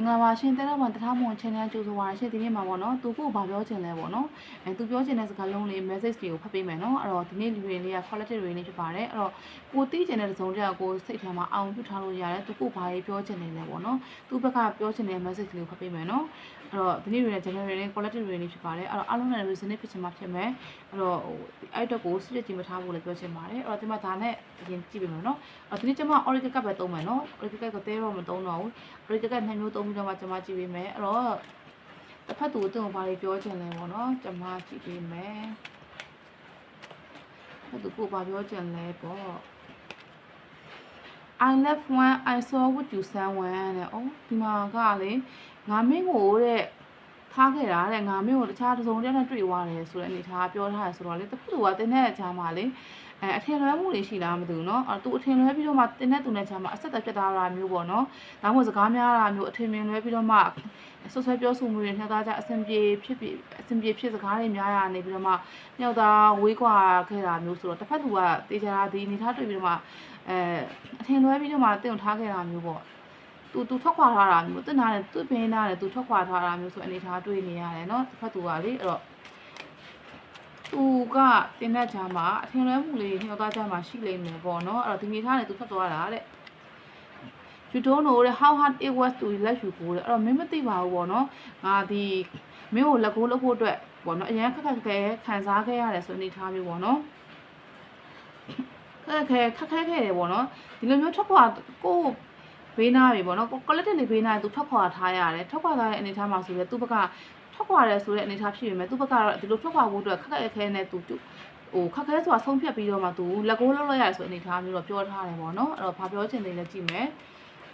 ငါပါရှင်တဲ့တော့မှတထားမွန် channel ကြိုဆိုပါရရှင်ဒီနေ့မှာပေါ့နော်သူကိုဘာပြောချင်လဲပေါ့နော်အဲသူပြောချင်တဲ့စကားလုံးလေး message တွေကိုဖတ်ပေးမယ်နော်အဲ့တော့ဒီနေ့လူတွေလေးက quality တွေလေးဖြစ်ပါတယ်အဲ့တော့ကိုသိချင်တဲ့တစ်စုံတစ်ယောက်ကိုစိတ်ထဲမှာအောင်ပြုထားလို့ရတယ်သူကိုဘာရေးပြောချင်နေလဲပေါ့နော်သူဘက်ကပြောချင်တဲ့ message လေးကိုဖတ်ပေးမယ်နော်အဲ့တော့ဒီနေ့တွေနဲ့ general လေး quality တွေလေးဖြစ်ပါတယ်အဲ့တော့အားလုံးနဲ့ reason ဖြစ်ချင်မှဖြစ်မယ်အဲ့တော့ဟိုအဲ့တော့ကိုစစ်ကြည့်မထားဘူးလည်းပြောချင်ပါတယ်အဲ့တော့ဒီမှာဒါနဲ့အရင်ကြည့်ပေးမယ်နော်အဲ့ဒီနေ့ကျမ oracle ကပဲသုံးမယ်နော် oracle ကတဲတော့မသုံးတော့ဘူး oracle ကနှစ်မျိုးသုံးပြီးတော့မှကျမကြည့်ပေးမယ်အဲ့တော့တစ်ဖက်သူအတူဘာတွေပြောချင်လဲပေါ့နော်ကျမကြည့်ပေးမယ်အဲ့သူကိုဘာပြောချင်လဲပေါ့ I left one I saw what you someone တဲ့။အော်ဒီမှာကလေငါမင်းကိုတဲ့ထားခဲ့တာတဲ့ငါမင်းကိုတခြားတစ်စုံတစ်ယောက်နဲ့တွေ့သွားတယ်ဆိုတဲ့အနေထားပြောထားတယ်ဆိုတော့လေတခုတူကတင်းတဲ့အချာမှာလေ အဲအထင်လွဲမှုတွေရှိလားမသိဘူးเนาะအဲသူအထင်လွဲပြီးတော့မှတင်းတဲ့သူနဲ့ချာမှာအဆက်အသွယ်ပြတ်သားတာမျိုးပေါ့เนาะဒါမှမဟုတ်စကားများတာမျိုးအထင်မြင်လွဲပြီးတော့မှဆွဆွဲပြောဆိုမှုတွေနှစ်သားကြအဆင်ပြေဖြစ်ဖြစ်အဆင်ပြေဖြစ်စကားတွေများရနေပြီးတော့မှညောက်သားဝေးကွာခဲ့တာမျိုးဆိုတော့တစ်ဖက်သူကတေချာဒီအနေထားတွေ့ပြီးတော့မှအဲအထင်လွဲပြီးတော့မှတင့်ထားခဲ့တာမျိုးပေါ့ သူသူထွက်ခွာထားတာမျိုးတင်နာတယ်သူပင်းနာတယ်သူထွက်ခွာထားတာမျိုးဆိုအနေထားတွေ့နေရတယ်เนาะတစ်ဖက်သူကလေအဲ့တော့ သူကတင်တဲ့ချာမှာအထင်လွဲမှုလေးညှော်သားချာမှာရှိလိမ့်မယ်ပေါ့နော်အဲ့တော့ဒီမိသားနဲ့သူထွက်သွားတာတဲ့ you don't know how hard it was to let you go တဲ့အဲ့တော့မင်းမသိပါဘူးပေါ့နော်ငါဒီမင်းကိုလက်ကိုလုပ်ဖို့အတွက်ပေါ့နော်အရန်ခက်ခက်ခဲခံစားခဲ့ရတယ်ဆိုနေထားမျိုးပေါ့နော်ခက်ခဲခက်ခဲခဲ့တယ်ပေါ့နော်ဒီလိုမျိုးထွက်ခွာကိုဘေးနာပြီပေါ့နော် collective လေးဘေးနာသူထွက်ခွာထားရတယ်ထွက်ခွာထားတဲ့အနေထားမှာဆိုရင်သူဘက ထွက်ခွာရဲဆိုတဲ့အနေအထားဖြစ်ပေမဲ့သူ့ဘက်ကတော့ဒီလိုထွက်ခွာဖို့အတွက်ခက်ခက်ခဲနဲ့သူဟိုခက်ခဲဆိုတာဆုံးဖြတ်ပြီးတော့မှသူလက်ကိုးလောက်လိုက်ရဆိုအနေအထားမျိုးတော့ပြောထားတယ်ပေါ့နော်အဲ့တော့ဘာပြောချင်တယ်လဲကြည့်မယ်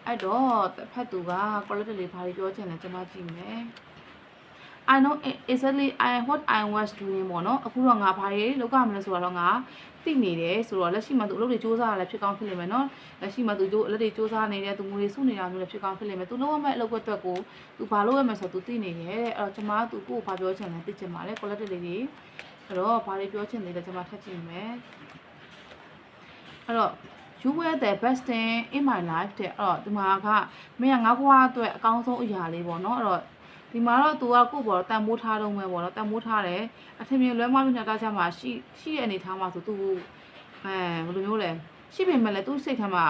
အဲ့တော့တစ်ဖက်သူက collective လေးဘာတွေပြောချင်လဲကျွန်မကြည့်မယ် I know exactly I what I was doing ပေါ့နော်အခုတော့ငါဘာတွေလုပ်ရမလဲဆိုတော့ငါသိနေတယ်ဆိုတော့လက်ရှိမှာသူအလုပ်တွေစူးစမ်းရလဲဖြစ်ကောင်းဖြစ်လိမ့်မယ်နော်လက်ရှိမှာသူတို့အလုပ်တွေစူးစမ်းနေတယ်သူငွေစုနေတာမျိုးလည်းဖြစ်ကောင်းဖြစ်လိမ့်မယ်သူလုပ်ရမယ့်အလုပ်အတွက်ကိုသူဘာလုပ်ရမလဲဆိုတော့သူသိနေတယ်တဲ့အဲ့တော့ကျွန်မသူကိုဘာပြောချင်လဲသိချင်ပါလေ quality လေးတွေအဲ့တော့ဘာတွေပြောချင်လဲကျွန်မထပ်ကြည့်မယ်အဲ့တော့ you were the best thing in my life တဲ့အဲ့တော့ဒီမှာကမင်းကငါ့ဘဝအတွက်အကောင်းဆုံးအရာလေးပေါ့နော်အဲ့တော့ ဒီမှာတော့သူကကို့ပေါ်တော့တန်မိုးထားတော့မယ်ပေါ့နော်တန်မိုးထားတယ်အထင်မြင်လွဲမှားလို့ညတာချမှာရှိရှိတဲ့အနေထားမှာဆိုသူအဲဘယ်လိုမျိုးလဲရှိပေမဲ့လည်းသူစိတ်ထဲမှာ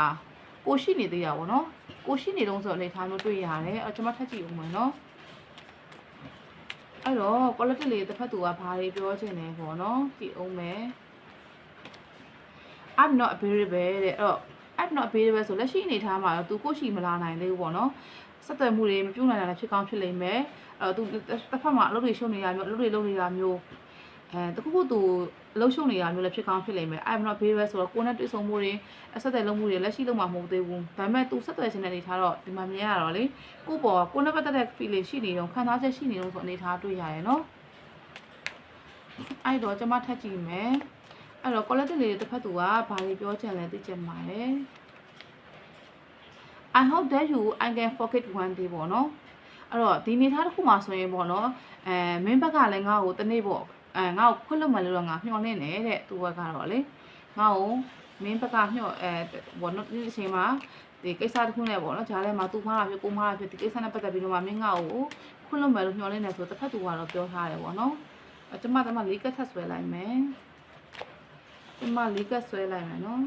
ကိုရှိနေသေးတာပေါ့နော်ကိုရှိနေတော့ဆိုအနေထားမျိုးတွေ့ရတယ်အဲ့တော့ကျွန်မထပ်ကြည့်ဦးမယ်နော်အဲ့တော့ quality လေးတစ်ဖက်သူကဘာတွေပြောချင်လဲပေါ့နော်ကြည့်ဦးမယ် I'm not available တဲ့အဲ့တော့ I'm not available ဆိုလက်ရှိအနေထားမှာတော့သူကိုရှိမလာနိုင်သေးဘူးပေါ့နော် ဆက်သွယ်မှုတွေမပြုနိုင်တာလည်းဖြစ်ကောင်းဖြစ်လိမ့်မယ်အဲသူတစ်ဖက်မှာအလုပ်တွေရှုပ်နေတာမျိုးအလုပ်တွေလုပ်နေတာမျိုးအဲတခုခုသူအလုပ်ရှုပ်နေတာမျိုးလည်းဖြစ်ကောင်းဖြစ်လိမ့်မယ် I'm not very well ဆိုတော့ကိုယ်နဲ့တွေ့ဆုံမှုတွေအဆက်သက်လုပ်မှုတွေလက်ရှိလုပ်မှာမဟုတ်သေးဘူးဒါပေမဲ့သူဆက်သွယ်ခြင်းတဲ့အနေထားတော့ဒီမှာမြင်ရတော့လေကိုယ့်ပေါ်ကိုယ်နဲ့ပတ်သက်တဲ့ feeling ရှိနေတော့ခံစားချက်ရှိနေတော့ဆိုအနေထားတွေ့ရရယ်နော်အဲ့တော့ကျွန်မထပ်ကြည့်မယ်အဲ့တော့ collective လေးတစ်ဖက်သူကဘာတွေပြောချင်လဲသိချင်ပါတယ် I hope that you I can forget one day ပေါ့နော်အဲ့တော့ဒီနေသားတစ်ခုမှာဆိုရင်ပေါ့နော်အဲမင်းဘက်ကလည်းငါ့ကိုတနေ့ပေါ့အဲငါ့ကိုခွတ်လို့မှလို့တော့ငါမျှော်လင့်နေတဲ့သူဘက်ကတော့လေငါ့ကိုမင်းဘက်ကမျှော်အဲပေါ့နော်ဒီအချိန်မှာဒီကိစ္စတစ်ခုနဲ့ပေါ့နော်ဂျားထဲမှာသူမှားတာဖြစ်ကိုမှားတာဖြစ်ဒီကိစ္စနဲ့ပတ်သက်ပြီးတော့မှမင်းငါ့ကိုခွတ်လို့မှလို့မျှော်လင့်နေဆိုတစ်ဖက်သူကတော့ပြောထားတယ်ပေါ့နော်အဲကျမကျမလေးကတ်ထပ်ဆွဲလိုက်မယ်ကျမလေးကတ်ဆွဲလိုက်မယ်နော်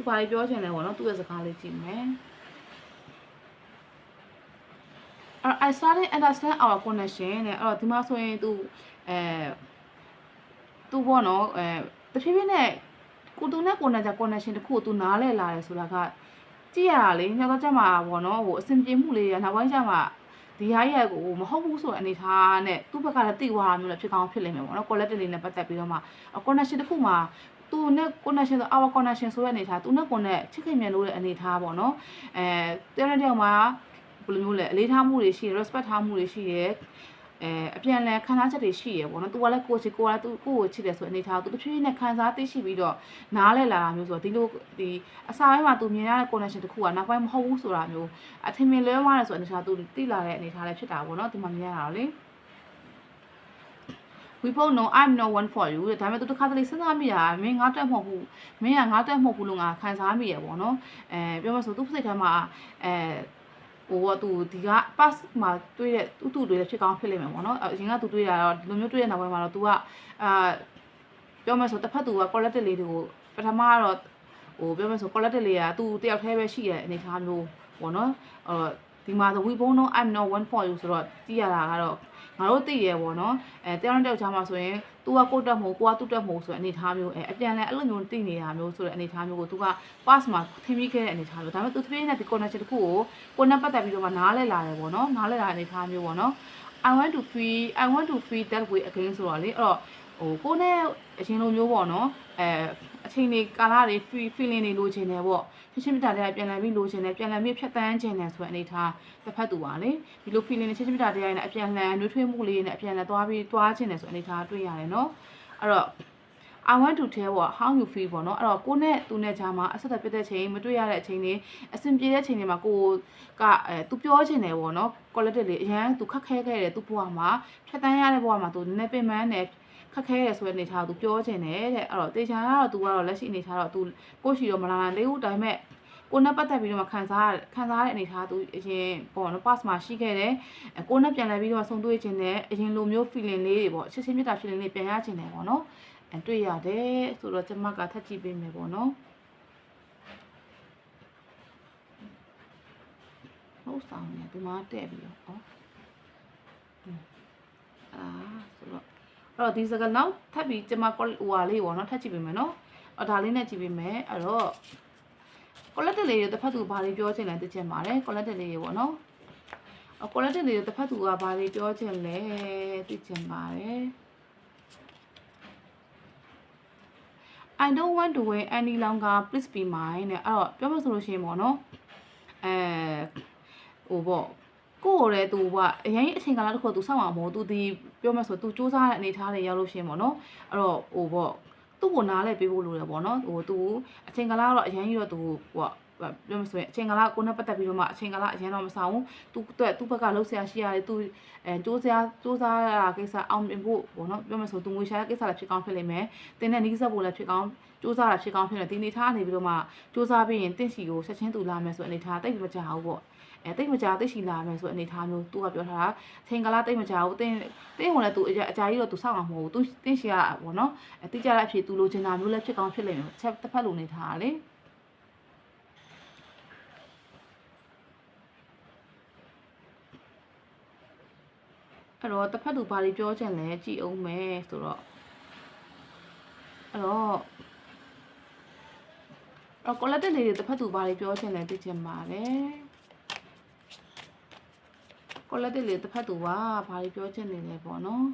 သူဘာပြောချင်လဲပေါ့နော်သူ့ရဲ့စကားလေးကြည့်မယ်အဲ့ I started understand our connection တဲ့အဲ့တော့ဒီမှာဆိုရင်သူအဲသူပေါ့နော်အဲတဖြည်းဖြည်းနဲ့ကိုသူနဲ့ကိုနဲ့ကြ connection တခုကိုသူနားလဲလာတယ်ဆိုတာကကြည့်ရတာလေညတော့ကြမှာပေါ့နော်ဟိုအဆင်ပြေမှုလေးရနောက်ပိုင်းကျမှဒီဟာရဲ့ကိုမဟုတ်ဘူးဆိုတဲ့အနေထားနဲ့သူ့ဘက်ကလည်းတိသွားတာမျိုးလည်းဖြစ်ကောင်းဖြစ်လိမ့်မယ်ပေါ့နော် quality လေးနဲ့ပတ်သက်ပြီးတော့မှ connection တစ်ခုမှာ သူနဲ့ connection ဆို our connection ဆိုတဲ့အနေထားသူနဲ့ကိုနဲ့ချစ်ခင်မြတ်လို့တဲ့အနေထားပေါ့နော်အဲတယောက်နဲ့တယောက်မှာဘယ်လိုမျိုးလဲအလေးထားမှုတွေရှိတယ် respect ထားမှုတွေရှိတယ်အဲအပြန်အလှန်ခံစားချက်တွေရှိရပေါ့နော်။ तू ကလည်းကိုချစ်ကိုကလည်း तू ကိုကိုချစ်တယ်ဆိုတဲ့အနေထား तू တဖြည်းဖြည်းနဲ့ခံစားသိရှိပြီးတော့နားလဲလာတာမျိုးဆိုတော့ဒီလိုဒီအစာပိုင်းမှာ तू မြင်ရတဲ့ connection တစ်ခုကနောက်ပိုင်းမဟုတ်ဘူးဆိုတာမျိုးအထင်မြင်လွဲသွားတယ်ဆိုတဲ့အနေထား तू သိလာတဲ့အနေထားလည်းဖြစ်တာပေါ့နော်။ဒီမှာမြင်ရတာလေ။ we both know i'm not one for you တဲ့ဒါပေမဲ့သူတစ်ခါတလေစဉ်းစားမိတာမင်းငါတက်မဟုတ်ဘူးမင်းကငါတက်မဟုတ်ဘူးလို့ငါခံစားမိရပေါ့နော်အဲပြောမှဆိုသူစိတ်ထဲမှာအဲဟိုကသူဒီက pass မှာတွေးတဲ့သူ့သူတွေးတဲ့ဖြစ်ကောင်းဖြစ်လိမ့်မယ်ပေါ့နော်အရင်ကသူတွေးတာတော့ဒီလိုမျိုးတွေးတဲ့နောက်ပိုင်းမှာတော့ तू ကအာပြောမှဆိုတစ်ဖက်သူက collective လေးတွေကိုပထမကတော့ဟိုပြောမှဆို collective လေးကသူတယောက်တည်းပဲရှိတဲ့အနေအထားမျိုးပေါ့နော်အော်ဒီမှာ the we both know i'm not one for you ဆိုတော့ကြည့်ရတာကတော့ ငါတို့သိရပေါ့နော်အဲတယောက်တစ်ယောက်ချားမှာဆိုရင် तू ကကိုတက်မဟုတ်ကိုကသူ့တက်မဟုတ်ဆိုတဲ့အနေအထားမျိုးအဲအပြန်လဲအဲ့လိုမျိုးသိနေတာမျိုးဆိုတဲ့အနေအထားမျိုးကို तू က pass မှာထင်မိခဲ့တဲ့အနေအထားမျိုးဒါပေမဲ့ तू တပြေးနဲ့ဒီ connection တစ်ခုကိုကိုနဲ့ပတ်သက်ပြီးတော့မှနားလဲလာတယ်ပေါ့နော်နားလဲလာတဲ့အနေအထားမျိုးပေါ့နော် I want to feel I want to feel that way again ဆိုတော့လေအဲ့တော့ဟိုကိုနဲ့အချင်းလိုမျိုးပေါ့နော်အဲအချိန်တွေကာလတွေ free feeling တွေလိုချင်တယ်ပေါ့ ချင်းချင်းမြတ်တာတွေကပြန်လည်ပြီးလိုချင်တယ်ပြန်လည်ပြီးဖြတ်တန်းချင်တယ်ဆိုတဲ့အနေထားတစ်ဖက်သူပါလေဒီလို feeling တွေချင်းချင်းမြတ်တာတွေကလည်းအပြန်လှန်နှွေးထွေးမှုလေးနဲ့အပြန်လှန်သွားပြီးသွားချင်တယ်ဆိုတဲ့အနေထားတွေ့ရတယ်နော်အဲ့တော့ I want to tell what how you feel ပေါ့နော်အဲ့တော့ကိုနဲ့သူနဲ့ကြားမှာအဆက်အသွယ်ပြတ်တဲ့ချိန်မတွေ့ရတဲ့အချိန်တွေအဆင်ပြေတဲ့ချိန်တွေမှာကိုကအဲသူပြောချင်တယ်ပေါ့နော် quality လေးအရန်သူခက်ခဲခဲ့တယ်သူဘဝမှာဖြတ်တန်းရတဲ့ဘဝမှာသူနည်းနည်းပင်ပန်းတယ် ခက်ခဲရဆိုတဲ့အနေထားကိုသူပြောချင်တယ်တဲ့အဲ့တော့တေချာကတော့သူကတော့လက်ရှိအနေထားတော့သူကိုရှိတော့မလာနိုင်သေးဘူးဒါပေမဲ့ကိုနဲ့ပတ်သက်ပြီးတော့ခံစားခံစားတဲ့အနေထားသူအရင်ပေါ့နော် pass မှာရှိခဲ့တယ်ကိုနဲ့ပြန်လဲပြီးတော့ဆုံတွေ့ခြင်းနဲ့အရင်လိုမျိုး feeling လေးတွေပေါ့ချစ်ချင်းမြတ်တာ feeling လေးပြန်ရခြင်းတယ်ပေါ့နော်အဲတွေ့ရတယ်ဆိုတော့ကျမကထပ်ကြည့်ပေးမယ်ပေါ့နော်ဟုတ်ဆောင်နေဒီမှာတဲ့ပြီးတော့ဩအာဆိုတော့အဲ့ တော့ဒီစကားနောက်ထပ်ပြီးကျမဟိုဟာလေးပေါ့နော်ထပ်ကြည့်ပေးမယ်နော်အော်ဒါလေးနဲ့ကြည့်ပေးမယ်အဲ့တော့ collective လေးတွေတစ်ဖက်သူဘာတွေပြောချင်လဲသိချင်ပါတယ် collective လေးတွေပေါ့နော်အ collective လေးတွေတစ်ဖက်သူကဘာတွေပြောချင်လဲသိချင်ပါတယ် I don't want to wait any longer please be mine နဲ့အဲ့တော့ပြောမှဆိုလို့ရှိရင်ပေါ့နော်အဲဟိုပေါ့ ကိုယ်ရဲသူကအရင်အချိန်ကာလတစ်ခုသူစောင့်အောင်မို့သူဒီပြောမှဆိုသူစူးစမ်းတဲ့အနေထားတွေရောက်လို့ရှိရင်ပေါ့နော်အဲ့တော့ဟိုပေါ့သူ့ကိုနားလဲပေးဖို့လိုတယ်ပေါ့နော်ဟိုသူအချိန်ကာလကတော့အရင်ကြီးတော့သူဟို ပြောမဆိုရင်အချိန်ကာလကိုနဲ့ပတ်သက်ပြီးတော့မှအချိန်ကာလအရင်တော့မဆောင်ဘူးသူအတွက်သူ့ဘက်ကလှုပ်ရှားရှိရတယ်သူအဲစူးစမ်းစူးစမ်းရတာကိစ္စအောင်မြင်ဖို့ပေါ့နော်ပြောမဆိုသူငွေရှာတဲ့ကိစ္စလည်းဖြစ်ကောင်းဖြစ်လိမ့်မယ်တင်းတဲ့နီးစပ်ဖို့လည်းဖြစ်ကောင်းစူးစမ်းတာဖြစ်ကောင်းဖြစ်တယ်ဒီနေထားနေပြီးတော့မှစူးစမ်းပြီးရင်တင့်စီကိုဆက်ချင်းသူလာမယ်ဆိုအနေထားတိတ်မကြဘူးပေါ့အဲတိတ်မကြတိတ်ရှိလာမယ်ဆိုအနေထားမျိုးသူကပြောထားတာချိန်ကလာတိတ်မကြဘူးတင်းတင်းဝင်လည်းသူအကြာအကြာကြီးတော့သူစောင့်အောင်မဟုတ်ဘူးသူတင်းရှိရပေါ့နော်အဲတိကျတဲ့အဖြစ်သူလိုချင်တာမျိုးလည်းဖြစ်ကောင်းဖြစ်လိမ့်မယ်ချက်တစ်ဖက်လိုနေထားတာလေ အဲ့တော့တစ်ဖက်သူဘာတွေပြောချင်လဲကြည်အောင်မယ်ဆိုတော့အဲ့တော့တော့ collective လေးတွေတစ်ဖက်သူဘာတွေပြောချင်လဲသိချင်ပါတယ် collective လေးတစ်ဖက်သူကဘာတွေပြောချင်နေလဲပေါ့နော်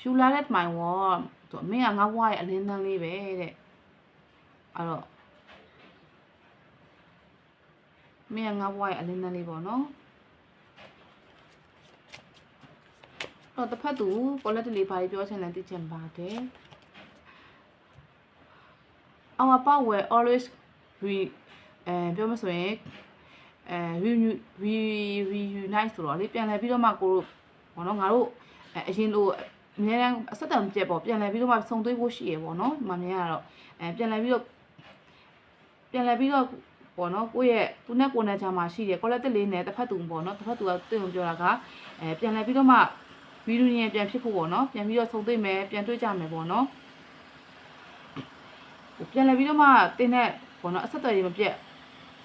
you like my warm သူအမေကငါ့ဘဝရဲ့အလင်းတန်းလေးပဲတဲ့အဲ့တော့မင်းကငါ့ဘဝရဲ့အလင်းတန်းလေးပေါ့နော် တော့တစ်ဖက်သူ collective လေးဘာတွေပြောချင်လဲသိချင်ပါတယ် our part will always re အဲပြောမဆိုရင်အဲ re reunite ဆိုတော့လေပြန်လဲပြီးတော့မှကိုတို့ဘောနော်ငါတို့အရင်လိုအများတန်းအဆက်တံပြက်ပေါ့ပြန်လဲပြီးတော့မှစုံသွေးဖို့ရှိရပေါ့နော်ဒီမှာမြင်ရတော့အဲပြန်လဲပြီးတော့ပြန်လဲပြီးတော့ပေါ့နော်ကိုယ့်ရဲ့သူနဲ့ကိုယ်နဲ့ချာမှာရှိတယ် collective လေးနဲ့တစ်ဖက်သူပေါ့နော်တစ်ဖက်သူကတွေ့ုံပြောတာကအဲပြန်လဲပြီးတော့မှ reunion ပြန်ဖြစ်ဖို့ပေါ့နော်ပြန်ပြီးတော့စုံသွေးမယ်ပြန်တွေ့ကြမယ်ပေါ့နော်ပြန်လဲပြီးတော့မှတင်းတဲ့ပေါ့နော်အဆက်အသွယ်တွေမပြတ်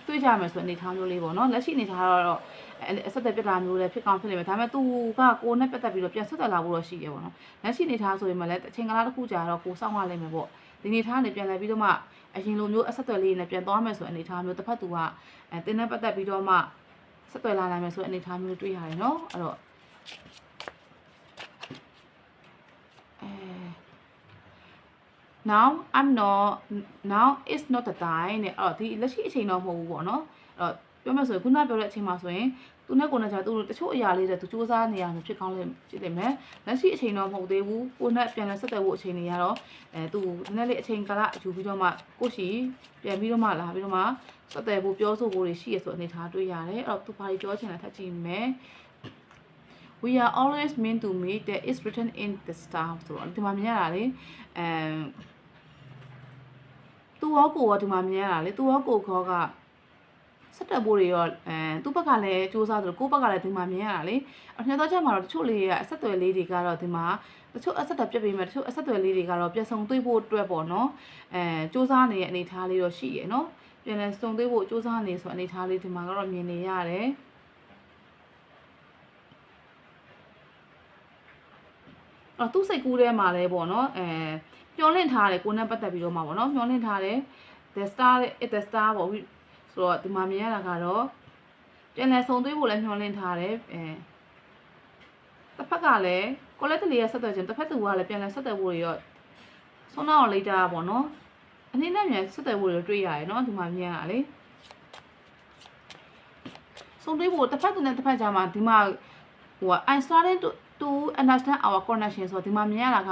တွေ့ကြမယ်ဆိုတဲ့အနေထားမျိုးလေးပေါ့နော်လက်ရှိအနေထားတော့အဆက်အသွယ်ပြတ်တာမျိုးလည်းဖြစ်ကောင်းဖြစ်နေမယ်ဒါပေမဲ့သူကကိုနဲ့ပတ်သက်ပြီးတော့ပြန်ဆက်သွယ်လာဖို့တော့ရှိရပေါ့နော်လက်ရှိအနေထားဆိုရင်မှလည်းအချိန်ကလာတစ်ခုကြာတော့ကိုစောင့်ရလိမ့်မယ်ပေါ့ဒီအနေထားနဲ့ပြန်လဲပြီးတော့မှအရင်လိုမျိုးအဆက်အသွယ်လေးနဲ့ပြန်သွားမယ်ဆိုတဲ့အနေထားမျိုးတစ်ဖက်သူကအဲတင်းနဲ့ပတ်သက်ပြီးတော့မှဆက်သွယ်လာနိုင်မယ်ဆိုတဲ့အနေထားမျိုးတွေ့ရတယ်နော်အဲ့တော့အဲ now i'm not now is not the time နဲ့အဲ့တော့ဒီလက်ရှိအချိန်တော့မဟုတ်ဘူးပေါ့နော်အဲ့တော့ပြောမှဆိုရင်ခုနပြောတဲ့အချိန်မှာဆိုရင်သူနဲ့ကိုယ်နဲ့ကြာသူတို့တချို့အရာလေးတွေသူစူးစမ်းနေရမှာဖြစ်ကောင်းလဲဖြစ်နေမယ်လက်ရှိအချိန်တော့မဟုတ်သေးဘူးကိုနဲ့ပြန်လဲဆက်သွယ်ဖို့အချိန်တွေရတော့အဲသူနည်းနည်းလေးအချိန်ကလယူပြီးတော့မှကိုရှိပြန်ပြီးတော့မှလာပြီးတော့မှဆက်သွယ်ဖို့ပြောဆိုဖို့တွေရှိရဆိုအနေထားတွေ့ရတယ်အဲ့တော့သူဘာတွေပြောချင်လဲထပ်ကြည့်မယ် we are always meant to meet that is written in the star ဆိုတော့ဒီမှာမြင်ရတာလေအဲ သူရောကိုရောဒီမှာမြင်ရတာလေသူရောကိုခေါ်ကစက်တက်ဖို့တွေရောအဲသူ့ဘက်ကလည်းစူးစမ်းတယ်ကိုယ့်ဘက်ကလည်းဒီမှာမြင်ရတာလေအနှစ်တော့ချက်မှာတော့တချို့လေးတွေကအဆက်အသွယ်လေးတွေကတော့ဒီမှာတချို့အဆက်အသွယ်ပြတ်ပြီးမှတချို့အဆက်အသွယ်လေးတွေကတော့ပြတ်ဆုံသွေးဖို့အတွက်ပေါ့နော်အဲစူးစမ်းနေတဲ့အနေအထားလေးတော့ရှိရယ်နော်ပြန်လဲစုံသွေးဖို့စူးစမ်းနေဆိုအနေအထားလေးဒီမှာကတော့မြင်နေရတယ်အော်သူ့စိတ်ကူးထဲမှာလဲပေါ့နော်အဲ မျောလင့်ထားတယ်ကိုနဲ့ပတ်သက်ပြီးတော့မှာပေါ့နော်မျောလင့်ထားတယ် the star it the star ပေါ့ဆိုတော့ဒီမှာမြင်ရတာကတော့ပြန်လဲစုံသွေးဖို့လည်းမျောလင့်ထားတယ်အဲတစ်ဖက်ကလည်းကိုလက်တလီရဲ့ဆက်သွယ်ခြင်းတစ်ဖက်သူကလည်းပြန်လဲဆက်သွယ်ဖို့တွေရောဆွမ်းနာအောင်လိုက်တာပေါ့နော်အနေနဲ့မြန်ဆက်သွယ်ဖို့တွေတွေ့ရတယ်နော်ဒီမှာမြင်ရတာလေစုံသွေးဖို့တစ်ဖက်သူနဲ့တစ်ဖက်ကြားမှာဒီမှာဟို I started to to understand our connection ဆိုတော့ဒီမှာမြင်ရတာက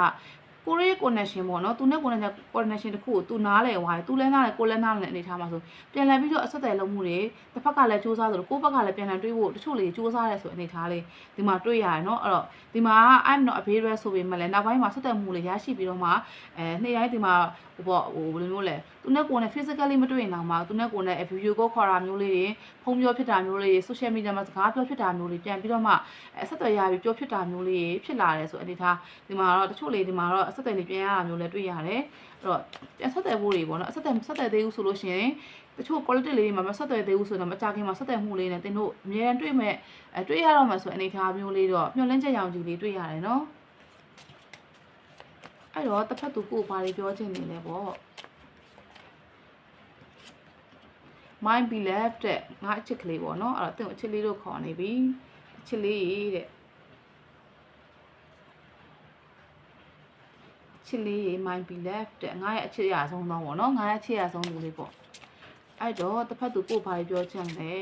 ကိုရီး connection ပေါ့နော်သူနဲ့ကိုနဲ့ connection တခုကိုသူနားလဲဝါတယ်သူလဲနားလဲကိုလဲနားလဲအနေထားမှာဆိုပြန်လဲပြီးတော့အဆက်အသွယ်လုပ်မှုတွေတစ်ဖက်ကလည်းစူးစမ်းသလိုကိုယ့်ဘက်ကလည်းပြန်လဲတွေးဖို့တချို့လေးစူးစမ်းရဲဆိုအနေထားလေးဒီမှာတွေ့ရတယ်နော်အဲ့တော့ဒီမှာ I'm not available ဆိုပေမဲ့လည်းနောက်ပိုင်းမှာဆက်သွယ်မှုလေးရရှိပြီးတော့မှအဲနေ့တိုင်းဒီမှာဟိုပေါ့ဟိုဘယ်လိုမျိုးလဲ သူနဲ့ကိုနဲ့ physically မတွေ့ရင်တော့မှသူနဲ့ကိုနဲ့ video call ခေါ်တာမျိုးလေးတွေဖုန်းပြောဖြစ်တာမျိုးလေးတွေ social media မှာစကားပြောဖြစ်တာမျိုးလေးပြန်ပြီးတော့မှအဆက်အသွယ်ရပြီးပြောဖြစ်တာမျိုးလေးဖြစ်လာတယ်ဆိုအနေထားဒီမှာတော့တချို့လေးဒီမှာတော့အဆက်အသွယ်လေးပြန်ရတာမျိုးလည်းတွေ့ရတယ်အဲ့တော့ပြန်ဆက်သွယ်ဖို့တွေပေါ့နော်အဆက်အသွယ်ဆက်သွယ်သေးဘူးဆိုလို့ရှိရင်တချို့ quality လေးတွေမှာမဆက်သွယ်သေးဘူးဆိုတော့မကြခင်မှာဆက်သွယ်မှုလေးနဲ့တင်တို့အများအားတွေ့မဲ့အဲတွေ့ရတော့မှဆိုအနေထားမျိုးလေးတော့မျှော်လင့်ချက်ရောင်ကြီးလေးတွေ့ရတယ်နော်အဲ့တော့တစ်ဖက်သူကိုဘာတွေပြောချင်နေလဲပေါ့ my beloved တဲ့ငါအချစ်ကလေးပေါ့နော်အဲ့တော့တင်အချစ်လေးလို့ခေါ်နေပြီအချစ်လေးတဲ့ချစ်လေး my beloved တဲ့ငါရဲ့အချစ်ရဆုံးတော့ပေါ့နော်ငါရဲ့အချစ်ရဆုံးသူလေးပေါ့အဲ့တော့တစ်ဖက်သူကိုဘာတွေပြောချင်လဲ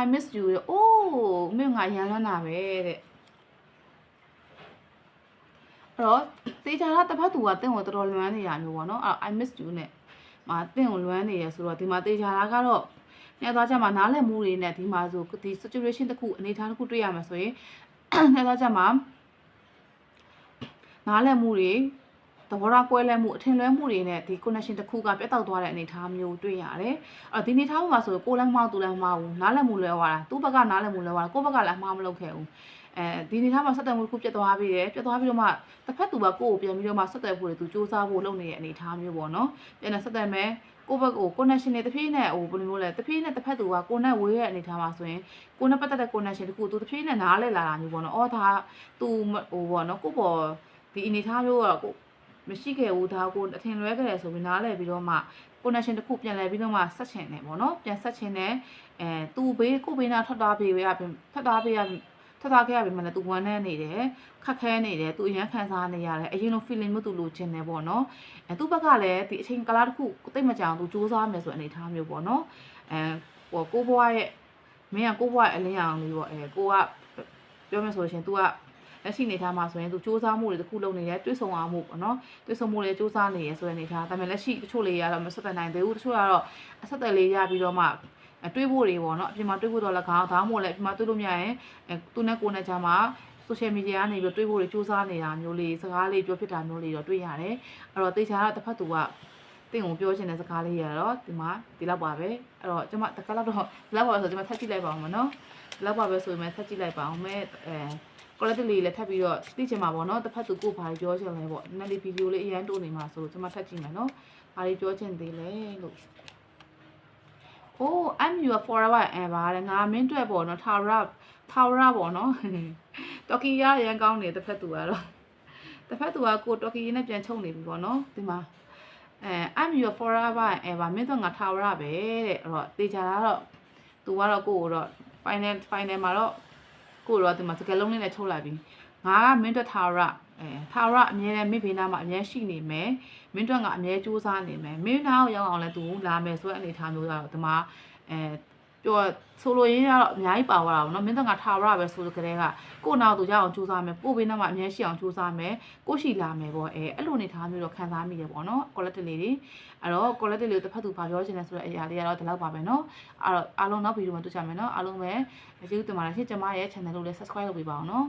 I miss you တဲ့အိုးမင်းငါရန်လွမ်းတာပဲတဲ့ အဲ့တော့တေချာတာတစ်ဖက်သူကတင့်ကိုတော်တော်လွမ်းနေရမျိုးပေါ့နော်အဲ့ I miss you နဲ့မာတင့်ကိုလွမ်းနေရဆိုတော့ဒီမှာတေချာတာကတော့ညသွားချက်မှာနားလည်မှုတွေနဲ့ဒီမှာဆိုဒီ situation တစ်ခုအနေအထားတစ်ခုတွေ့ရမှာဆိုရင်ညသွားချက်မှာနားလည်မှုတွေသဘောထားကွဲလဲမှုအထင်လွဲမှုတွေနဲ့ဒီ connection တစ်ခုကပြတ်တောက်သွားတဲ့အနေအထားမျိုးတွေ့ရတယ်။အဲ့ဒီအနေအထားမှာဆိုကိုလည်းမဟုတ်သူလည်းမဟုတ်ဘူးနားလည်မှုလွဲသွားတာသူ့ဘက်ကနားလည်မှုလွဲသွားတာကိုယ့်ဘက်ကလည်းအမှားမလုပ်ခဲ့ဘူး။ အဲဒီအနေအထားမှာဆက်သွယ်မှုတစ်ခုပြတ်သွားပြီးတယ်ပြတ်သွားပြီးတော့မှတစ်ဖက်သူကကိုယ့်ကိုပြန်ပြီးတော့မှဆက်သွယ်ဖို့တွေသူစူးစမ်းဖို့လုပ်နေတဲ့အနေအထားမျိုးပေါ့နော်။ပြန်နေဆက်သွယ်မယ်ကိုယ့်ဘက်ကို connection တွေတစ်ပြေးနဲ့ဟိုဘယ်လိုမျိုးလဲတစ်ပြေးနဲ့တစ်ဖက်သူကကိုယ်နဲ့ဝေးရဲ့အနေထားမှာဆိုရင်ကိုယ်နဲ့ပတ်သက်တဲ့ connection တခုသူတစ်ပြေးနဲ့နားလဲလာတာမျိုးပေါ့နော်။အော်ဒါသူဟိုပေါ့နော်ကိုယ့်ပေါ်ဒီအနေထားမျိုးကကိုမရှိခဲ့ဘူးဒါကိုအထင်လွဲခဲ့တယ်ဆိုပြီးနားလဲပြီးတော့မှ connection တစ်ခုပြန်လဲပြီးတော့မှဆက်ချင်တယ်ပေါ့နော်ပြန်ဆက်ချင်တယ်အဲသူ့ဘေးကိုဘေးနာထွက်သွားပေးရပြင်ထွက်သွားပေးရ ထွက်သွားခဲ့ရပြီမလားသူဝမ်းနေနေတယ်ခက်ခဲနေတယ်သူအရန်ခံစားနေရတယ်အရင်လို feeling မျိုးသူလိုချင်တယ်ပေါ့နော်အဲသူ့ဘက်ကလည်းဒီအချိန်ကလာတစ်ခုတိတ်မကြအောင်သူစူးစမ်းမယ်ဆိုအနေထားမျိုးပေါ့နော်အဲဟိုကိုဘွားရဲ့မင်းကကိုဘွားရဲ့အလင်းရောင်လေးပေါ့အဲကိုကပြောမယ်ဆိုလို့ရှင် तू ကလက်ရှိနေထားမှာဆိုရင်သူစူးစမ်းမှုတွေတခုလုပ်နေတယ်တွေးဆုံအောင်မှုပေါ့နော်တွေးဆုံမှုတွေစူးစမ်းနေရဆိုတဲ့အနေထားဒါပေမဲ့လက်ရှိတချို့လေးရတော့မဆက်သက်နိုင်သေးဘူးတချို့ကတော့အဆက်သက်လေးရပြီးတော့မှအ တွေးဖို့တွေပေါ့နော်အပြင်မှာတွေးဖို့တော့လည်းခေါင်းဒါမှမဟုတ်လည်းအပြင်မှာတွေးလို့မရရင်အဲသူနဲ့ကိုယ်နဲ့ကြားမှာ social media ကနေပြီးတွေးဖို့တွေစူးစမ်းနေတာမျိုးလေးစကားလေးပြောဖြစ်တာမျိုးလေးတော့တွေ့ရတယ်အဲ့တော့တေချာတော့တစ်ဖက်သူကတင့်ကိုပြောချင်တဲ့စကားလေးရတော့ဒီမှာဒီလောက်ပါပဲအဲ့တော့ကျွန်မတကယ်တော့ဒီလောက်ပါပဲဆိုကျွန်မထပ်ကြည့်လိုက်ပါအောင်မနော်ဒီလောက်ပါပဲဆိုရင်ထပ်ကြည့်လိုက်ပါအောင်မဲအဲ quality လေးလည်းထပ်ပြီးတော့သိချင်မှာပေါ့နော်တစ်ဖက်သူကိုဘာပြောချင်လဲပေါ့နည်းနည်းဗီဒီယိုလေးအရန်တိုးနေမှာဆိုကျွန်မထပ်ကြည့်မယ်နော်ဘာတွေပြောချင်သေးလဲလို့ Oh I'm your forever and ever တဲ့ငါမင်းတွေ့ပေါ့နော် Tara Tara ပေါ့နော်တော်ကီရရန်ကောင်းနေတစ်ဖက်သူကတော့တစ်ဖက်သူကကိုတော်ကီနဲ့ပြန်ချုပ်နေပြီပေါ့နော်ဒီမှာအဲ I'm your forever and ever မင်းတို့ငါ Tara ပဲတဲ့အဲ့တော့တေချာတာတော့သူကတော့ကိုကိုတော့ final final မှာတော့ကိုတော့ဒီမှာစကလုံးလေးနဲ့ချုပ်လိုက်ပြီငါကမင်းတို့ Tara အဲ Tara အမြဲတမ်းမင်းဘေးနားမှာအမြဲရှိနေမယ်မင်းတို့ကအမြဲစူးစမ်းနေမယ်မင်းနားကိုရောက်အောင်လဲသူလာမယ်ဆိုတဲ့အနေထားမျိုးကတော့ဒီမှာအဲပြောဆိုလိုရင်းကတော့အများကြီးပါသွားတာပေါ့နော်မင်းတို့ကထားရပဲဆိုလို့ကလေးကကိုနောက်သူရအောင်စူးစမ်းမယ်ကိုဘေးနားမှာအများရှိအောင်စူးစမ်းမယ်ကိုရှိလာမယ်ပေါ့အဲအဲ့လိုနေထားမျိုးတော့ခံစားမိတယ်ပေါ့နော် quality လေးတွေအဲ့တော့ quality လေးတစ်ဖက်သူဘာပြောချင်လဲဆိုတဲ့အရာလေးကတော့ဒီလောက်ပါပဲနော်အဲ့တော့အားလုံးနောက်ဗီဒီယိုမှာတွေ့ကြမယ်နော်အားလုံးပဲကျေးဇူးတင်ပါတယ်ရှင့်ကျမရဲ့ channel ကိုလည်း subscribe လုပ်ပေးပါအောင်နော်